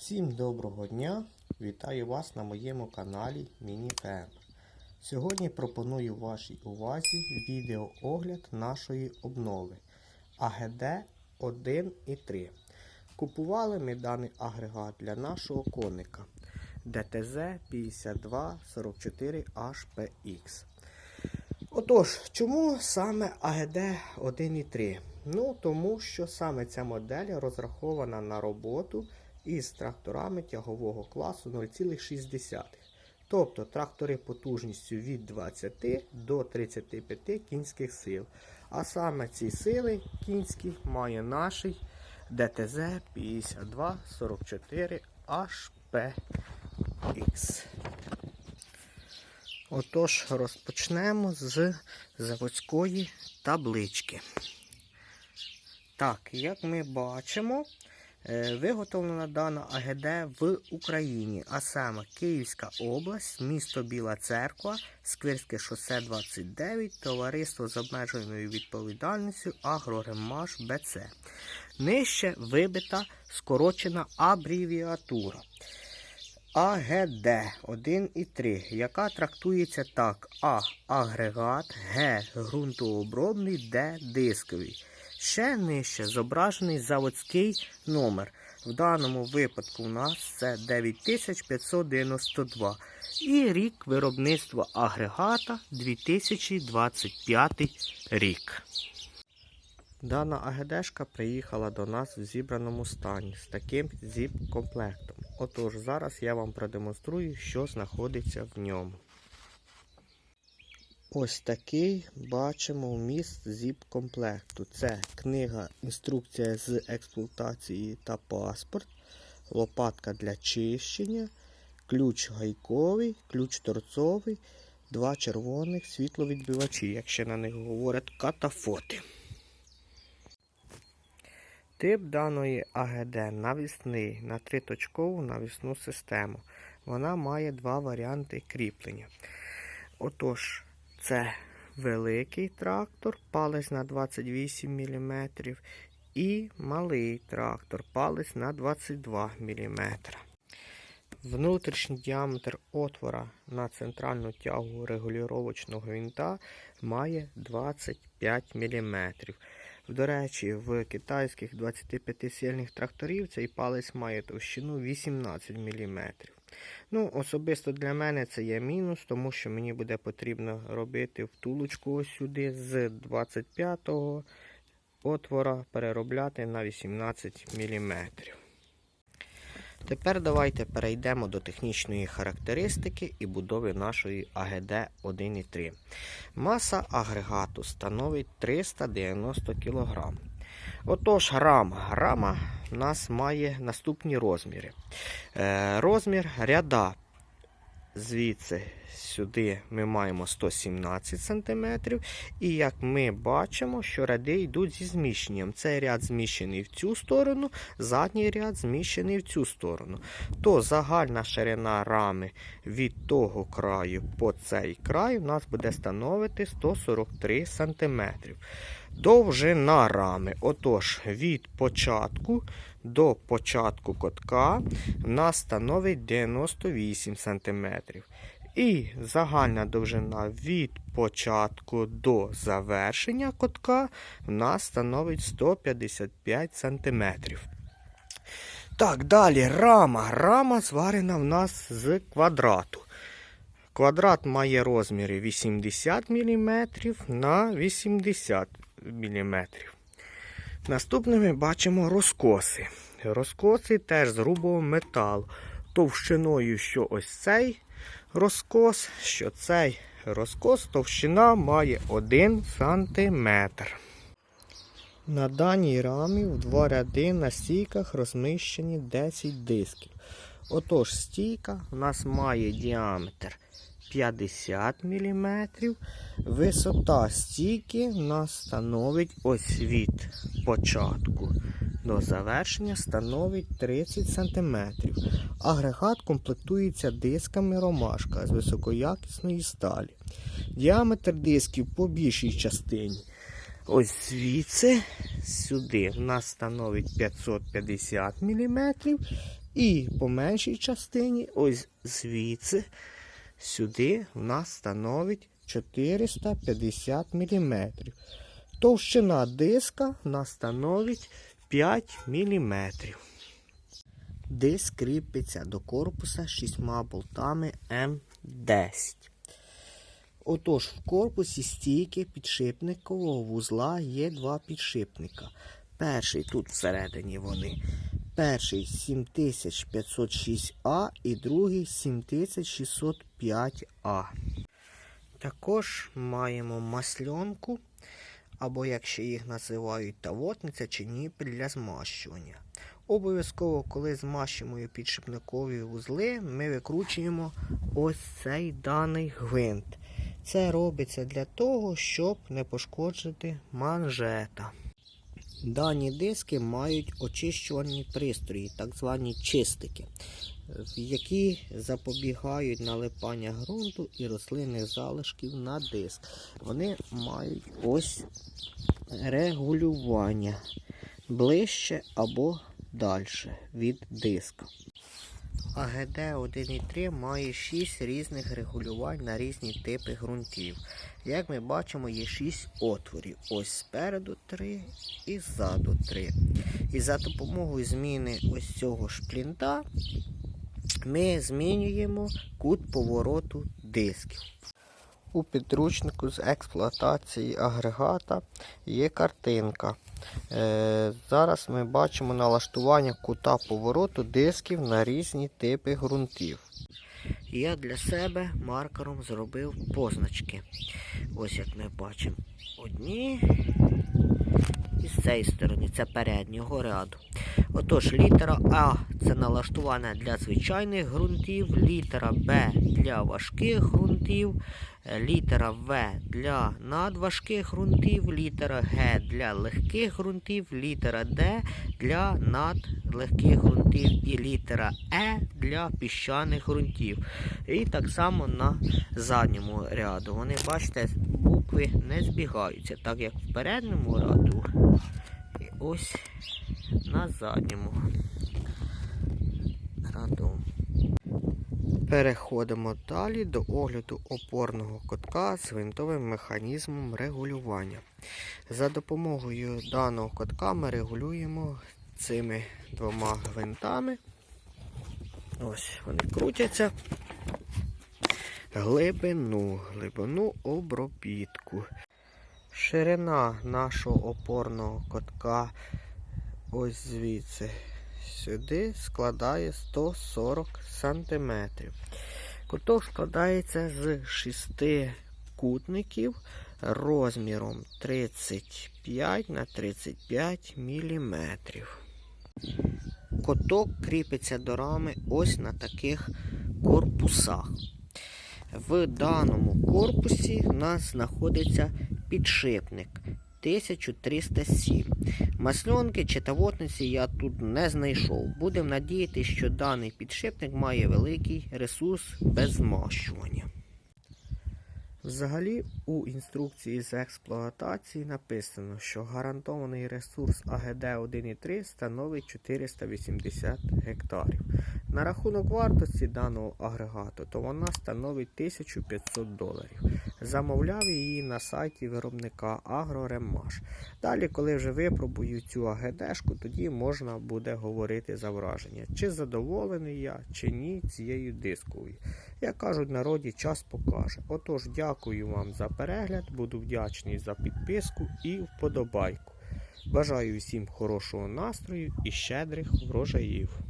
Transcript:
Всім доброго дня! Вітаю вас на моєму каналі MiniFM. Сьогодні пропоную вашій увазі відеоогляд нашої обнови АГД 1 і 3. Купували ми даний агрегат для нашого коника ДТЗ 5244HPX. Отож, чому саме АГД 1 і 3? Ну, тому що саме ця модель розрахована на роботу із тракторами тягового класу 0,6. Тобто трактори потужністю від 20 до 35 кінських сил. А саме ці сили кінські має наш ДТЗ 5244 HPX. Отож, розпочнемо з заводської таблички. Так, як ми бачимо, виготовлена дана АГД в Україні, а саме Київська область, місто Біла Церква, Сквирське шосе 29, товариство з обмеженою відповідальністю Агроремаш БЦ. Нижче вибита скорочена абревіатура. АГД 1 і 3, яка трактується так: А. Агрегат, Г. Ґрунтообробний, Д. Дисковий. Ще нижче зображений заводський номер. В даному випадку у нас це 9592 і рік виробництва агрегата 2025 рік. Дана АГДшка приїхала до нас в зібраному стані з таким зіп-комплектом. Отож, зараз я вам продемонструю, що знаходиться в ньому. Ось такий бачимо вміст зіп-комплекту. Це книга, інструкція з експлуатації та паспорт, лопатка для чищення, ключ гайковий, ключ торцовий, два червоних світловідбивачі, як ще на них говорять, катафоти. Тип даної АГД навісний на триточкову навісну систему. Вона має два варіанти кріплення. Отож, це великий трактор, палець на 28 мм, і малий трактор, палець на 22 мм. Внутрішній діаметр отвора на центральну тягу регулювачного винта має 25 мм. До речі, в китайських 25-сильних тракторів цей палець має товщину 18 мм. Ну, особисто для мене це є мінус, тому що мені буде потрібно робити втулочку ось сюди з 25-го отвора переробляти на 18 мм. Тепер давайте перейдемо до технічної характеристики і будови нашої АГД 1.3. Маса агрегату становить 390 кг. Отож, рама. Грама у нас має наступні розміри. Е, розмір ряда. Звідси сюди ми маємо 117 см. І як ми бачимо, що ряди йдуть зі зміщенням. Цей ряд зміщений в цю сторону, задній ряд зміщений в цю сторону. То загальна ширина рами від того краю по цей край у нас буде становити 143 см. Довжина рами. Отож, від початку до початку котка в нас становить 98 см. І загальна довжина від початку до завершення котка в нас становить 155 см. Так, далі рама. Рама зварена в нас з квадрату. Квадрат має розміри 80 мм на 80 мм. Наступне ми бачимо розкоси. Розкоси теж з грубого металу. Товщиною, що ось цей розкос, що цей розкос, товщина має 1 см. На даній рамі в два ряди на стійках розміщені 10 дисків. Отож, стійка у нас має діаметр 50 мм. Висота стійки нас становить ось від початку до завершення становить 30 см. Агрегат комплектується дисками ромашка з високоякісної сталі. Діаметр дисків по більшій частині. Ось звідси сюди у нас становить 550 мм І по меншій частині, ось звідси, сюди в нас становить 450 мм. Товщина диска в нас становить 5 мм. Диск кріпиться до корпуса шістьма болтами М10. Отож, в корпусі стійки підшипникового вузла є два підшипника. Перший тут всередині вони. Перший 7506А і другий 7605А. Також маємо масльонку, або як ще їх називають тавотниця чи ніпель для змащування. Обов'язково, коли змащуємо підшипникові вузли, ми викручуємо ось цей даний гвинт. Це робиться для того, щоб не пошкоджити манжета. Дані диски мають очищувальні пристрої, так звані чистики, які запобігають налипання ґрунту і рослинних залишків на диск. Вони мають ось регулювання ближче або далі від диска. АГД 1.3 має 6 різних регулювань на різні типи ґрунтів. Як ми бачимо, є 6 отворів. Ось спереду 3 і ззаду 3. І за допомогою зміни ось цього шплінта ми змінюємо кут повороту дисків. У підручнику з експлуатації агрегата є картинка. Е, зараз ми бачимо налаштування кута повороту дисків на різні типи ґрунтів. Я для себе маркером зробив позначки. Ось як ми бачимо. Одні і з цієї сторони, це переднього ряду. Отож, літера А це налаштування для звичайних ґрунтів, літера Б для важких ґрунтів, літера В для надважких ґрунтів, літера Г для легких ґрунтів, літера Д для надлегких ґрунтів і літера Е для піщаних ґрунтів. І так само на задньому ряду. Вони, бачите, букви не збігаються, так як в передньому ряду. І ось на задньому ряду. Переходимо далі до огляду опорного котка з гвинтовим механізмом регулювання. За допомогою даного котка ми регулюємо цими двома гвинтами. Ось вони крутяться. Глибину, глибину обробітку. Ширина нашого опорного котка ось звідси сюди складає 140 см. Куток складається з 6 кутників розміром 35 на 35 мм. Коток кріпиться до рами ось на таких корпусах. В даному корпусі в нас знаходиться підшипник 1307. Масльонки чи тавотниці я тут не знайшов. Будемо надіятися, що даний підшипник має великий ресурс без змащування. Взагалі, у інструкції з експлуатації написано, що гарантований ресурс АГД 1.3 становить 480 гектарів. На рахунок вартості даного агрегату, то вона становить 1500 доларів. Замовляв її на сайті виробника Агроремаш. Далі, коли вже випробую цю АГДшку, тоді можна буде говорити за враження, чи задоволений я, чи ні цією дисковою. Як кажуть в народі, час покаже. Отож, дякую вам за перегляд, буду вдячний за підписку і вподобайку. Бажаю всім хорошого настрою і щедрих врожаїв.